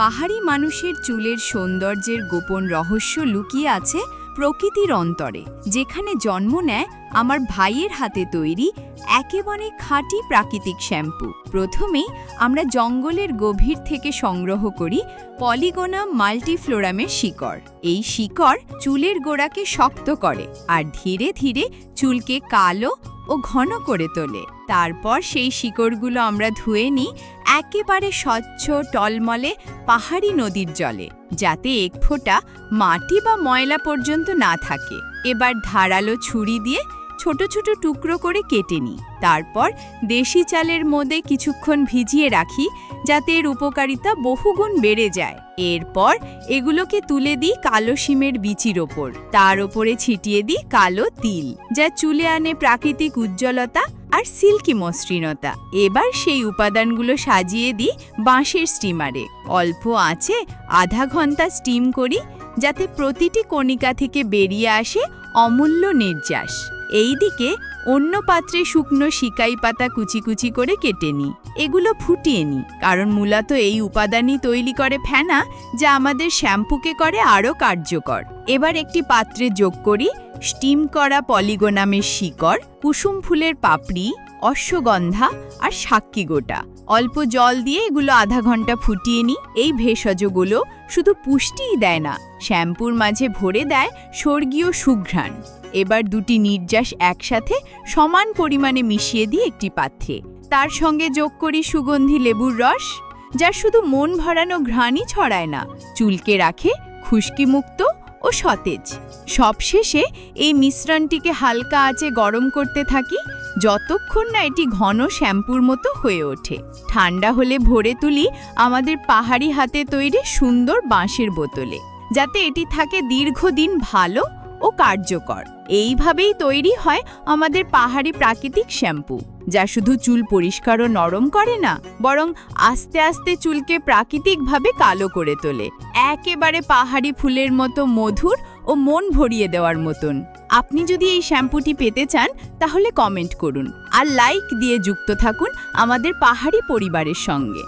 পাহাড়ি মানুষের চুলের সৌন্দর্যের গোপন রহস্য লুকিয়ে আছে প্রকৃতির অন্তরে, যেখানে জন্ম নেয় আমার ভাইয়ের হাতে তৈরি একেবারে খাঁটি প্রাকৃতিক শ্যাম্পু। প্রথমেই আমরা জঙ্গলের গভীর থেকে সংগ্রহ করি পলিগোনা মাল্টিফ্লোরামের শিকড়। এই শিকড় চুলের গোড়াকে শক্ত করে আর ধীরে ধীরে চুলকে কালো ও ঘন করে তোলে। তারপর সেই শিকড়গুলো আমরা ধুয়ে নিই একেবারে স্বচ্ছ টলমলে পাহাড়ি নদীর জলে, যাতে এক ফোঁটা মাটি বা ময়লা পর্যন্ত না থাকে। এবার ধারালো ছুরি দিয়ে ছোট ছোট টুকরো করে কেটে নিই। তারপর দেশি চালের মধ্যে কিছুক্ষণ ভিজিয়ে রাখি, যাতে এর উপকারিতা বহুগুণ বেড়ে যায়। এরপর এগুলোকে তুলে দিই কালো শিমের বিচির ওপর। তার ওপরে ছিটিয়ে দিই কালো তিল, যা চুলে আনে প্রাকৃতিক উজ্জ্বলতা আর সিল্কি মসৃণতা। এবার সেই উপাদানগুলো সাজিয়ে দিই বাঁশের স্টিমারে। অল্প আছে আধা ঘণ্টা স্টিম করি যাতে প্রতিটি কণিকা থেকে বেরিয়ে আসে অমূল্য নির্যাস। এইদিকে অন্য পাত্রে শুকনো শিকাই পাতা কুচি কুচি করে কেটে নিই। এগুলো ফুটিয়ে নিই, কারণ মূলত এই উপাদানই তৈরি করে ফেনা, যা আমাদের শ্যাম্পুকে করে আরও কার্যকর। এবার একটি পাত্রে যোগ করি স্টিম করা পলিগোনামের শিকড়, কুসুম ফুলের পাপড়ি, অশ্বগন্ধা আর সাক্ষী গোটা। অল্প জল দিয়ে এগুলো আধা ঘণ্টা ফুটিয়ে নিই। এই ভেষজগুলো শুধু পুষ্টিই দেয় না, শ্যাম্পুর মাঝে ভরে দেয় স্বর্গীয় সুঘ্রাণ। এবার দুটি নির্যাস একসাথে সমান পরিমাণে মিশিয়ে দিই একটি পাত্রে। তার সঙ্গে যোগ করি সুগন্ধি লেবুর রস, যা শুধু মন ভরানো ঘ্রাণই ছড়ায় না, চুলকে রাখে খুশকিমুক্ত ও সতেজ। সবশেষে এই মিশ্রণটিকে হালকা আঁচে গরম করতে থাকি, যতক্ষণ না এটি ঘন শ্যাম্পুর মতো হয়ে ওঠে। ঠান্ডা হলে ভরে তুলি আমাদের পাহাড়ি হাতে তৈরি সুন্দর বাঁশের বোতলে, যাতে এটি থাকে দীর্ঘদিন ভালো ও কার্যকর। এইভাবেই তৈরি হয় আমাদের পাহাড়ি প্রাকৃতিক শ্যাম্পু, যা শুধু চুল পরিষ্কার ও নরম করে না, বরং আস্তে আস্তে চুলকে প্রাকৃতিকভাবে কালো করে তোলে। একেবারে পাহাড়ি ফুলের মতো মধুর ও মন ভরিয়ে দেওয়ার মতন। আপনি যদি এই শ্যাম্পুটি পেতে চান, তাহলে কমেন্ট করুন আর লাইক দিয়ে যুক্ত থাকুন আমাদের পাহাড়ি পরিবারের সঙ্গে।